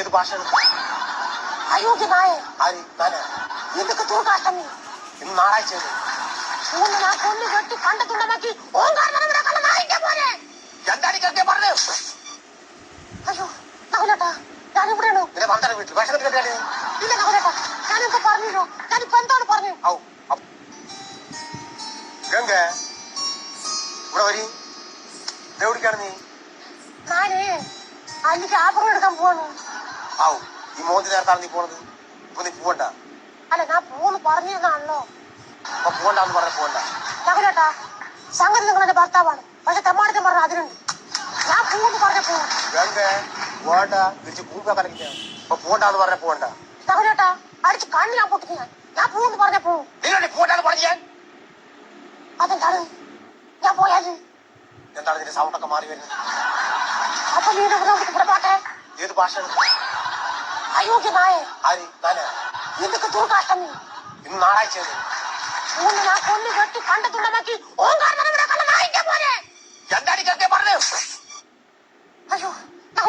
ഏത് ഭാഷയാണ്? അയോഗ്യ നായ ആര്? ഞാനാ. എന്തൊക്കെ നീ ഇന്ന് നാളാഴ്ച. ഗംഗ ഇവിടെ വരി. എവിടേക്കാണ് നീ? ഞാനേ അല്ലിക്ക് ആഭരണം എടുക്കാൻ പോവാണ്? മോന്തി നേരത്താണ് നീ പോണത്? ഇപ്പൊ നീ പോവണ്ട. അല്ല ഞാൻ പോന്ന് പറഞ്ഞിരുന്നാണല്ലോ അപ്പൊ പോവണ്ടെന്ന് പറഞ്ഞ പോണ്ട നകുലേട്ടാ സംഗതി നിങ്ങൾ ഭർത്താവാണ്. പക്ഷെ തെമ്മാടത്തെ പറഞ്ഞ അതിനുണ്ട്. ഞാൻ പോന്ന് പറഞ്ഞ പോവും. ഗംഗ പോവണ്ട. തിരിച്ച് കൂമ്പ കലക്കില്ല അപ്പൊ പോവണ്ടെന്ന് പറഞ്ഞ പോണ്ട തകരട്ടാ അടിച്ച് കണ്ണ് ഞാൻ പൊട്ടിക്കും ഞാൻ. ഞാൻ പോന്ന് പറഞ്ഞ പോവും. നിന്നോട് പോവണ്ടെന്ന് പറഞ്ഞു ഞാൻ? അതെന്താണ്? ഞാൻ പോയാൽ? എന്താണ് ഇതിന്റെ സൗണ്ടൊക്കെ മാറി വരുന്നത്? അപ്പൊ നീ ഇവിടെ പോട്ടെ ഏത് ഭാഷയാണ്? അയോഗ്യ നായ. ആര്? ഞാനാ എന്തൊക്കെ തൂർക്കാഷ്ടം നീ? ഇന്ന് ഞായറാഴ്ച മൂന്ന് നാ കൊന്നു കെട്ടി കണ്ടെത്തുണ്ടമാക്കി ഓങ്കാരം ഇവിടെ കള്ള നായിന്റെ പോലെ എന്താണ് കേട്ടേ പറഞ്ഞു.